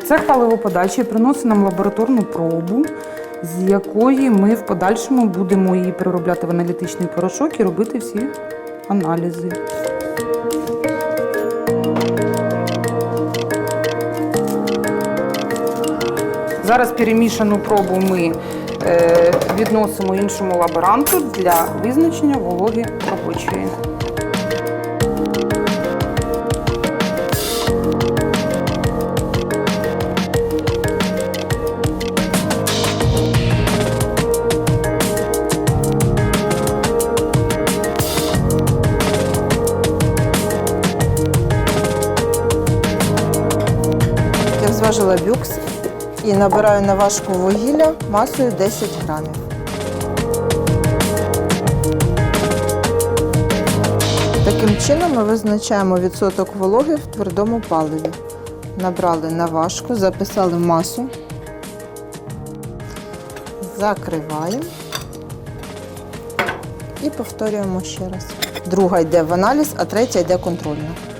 Цех паливоподачі приносить нам лабораторну пробу, з якої ми в подальшому будемо її переробляти в аналітичний порошок і робити всі аналізи. Зараз перемішану пробу ми е, відносимо іншому лаборанту для визначення вологи робочої. Бюкс і набираю на важку вугілля масою 10 грамів. Таким чином ми визначаємо відсоток вологи в твердому паливі. Набрали на важку, записали масу, закриваємо і повторюємо ще раз. Друга йде в аналіз, а третя йде контрольна.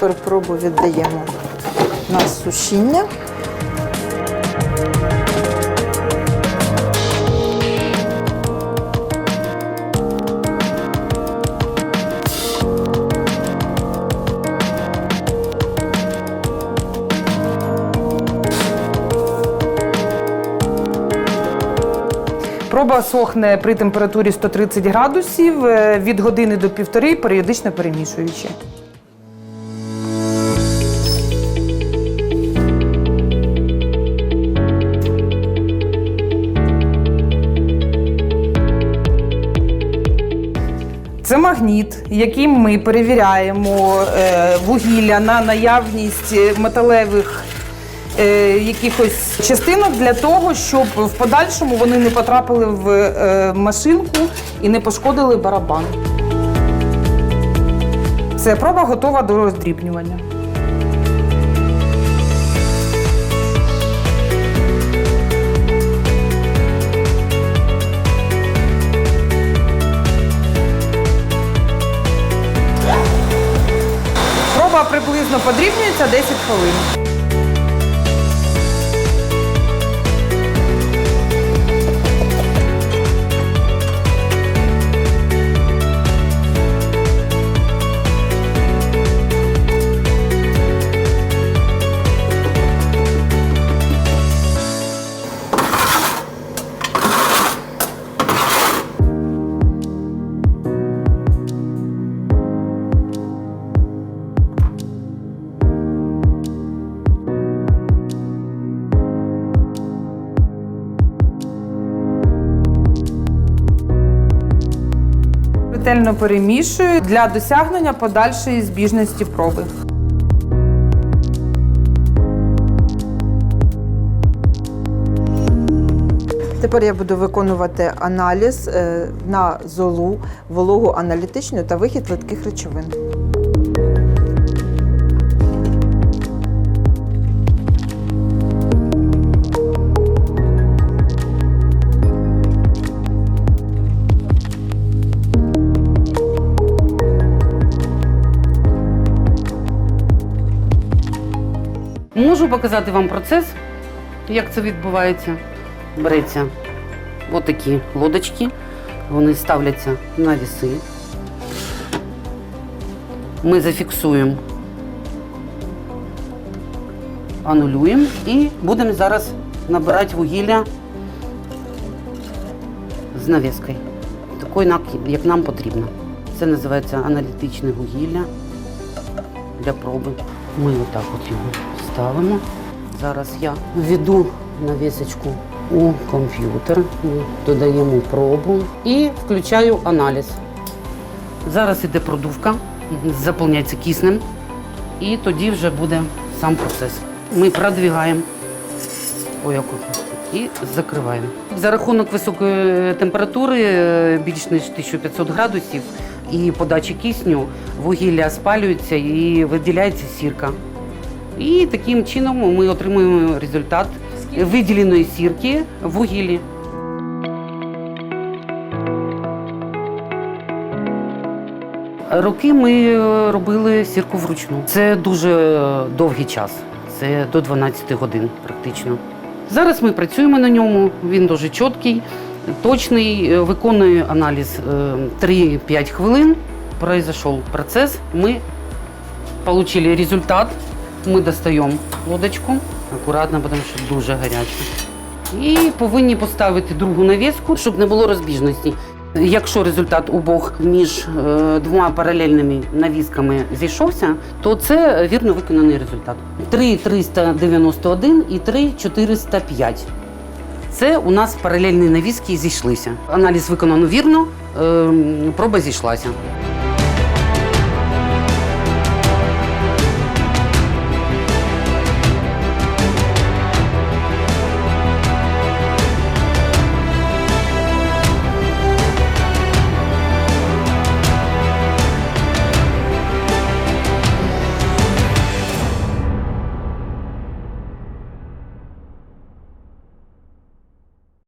Тепер пробу віддаємо на сушіння. Проба сохне при температурі 130 градусів е, від години до півтори, періодично перемішуючи. Магніт, яким ми перевіряємо е, вугілля на наявність металевих е, якихось частинок для того, щоб в подальшому вони не потрапили в е, машинку і не пошкодили барабан. Це проба готова до роздрібнювання. Приблизно подрібнюється 10 хвилин. Ретельно перемішую для досягнення подальшої збіжності проби. Тепер я буду виконувати аналіз е, на золу, вологу аналітичну та вихід литких речовин. Показати вам процес, як це відбувається. Береться отакі лодочки, вони ставляться на віси. Ми зафіксуємо, анулюємо і будемо зараз набирати вугілля з навіскою. Такою, як нам потрібно. Це називається аналітичне вугілля для проби. Ми отак от його ставимо. Зараз я введу навісочку у комп'ютер, додаємо пробу і включаю аналіз. Зараз іде продувка, заповняється киснем, і тоді вже буде сам процес. Ми продвигаємо і закриваємо. За рахунок високої температури, е, більш ніж 1500 градусів, і подачі кисню, вугілля спалюється і виділяється сірка. І таким чином ми отримуємо результат виділеної сірки в вугіллі. Роки ми е, робили сірку вручну. Це дуже е, довгий час. Це до 12 годин практично. Зараз ми працюємо на ньому. Він дуже чіткий, точний. Е, Виконує аналіз е, 3-5 хвилин. Произошов процес. Ми отримали результат. Ми достаємо лодочку акуратно, тому що дуже гаряче. І повинні поставити другу навіску, щоб не було розбіжності. Якщо результат обох між е, двома паралельними навісками зійшовся, то це вірно виконаний результат. 3,391 і 3,405. Це у нас паралельні навіски зійшлися. Аналіз виконано вірно, е, проба зійшлася.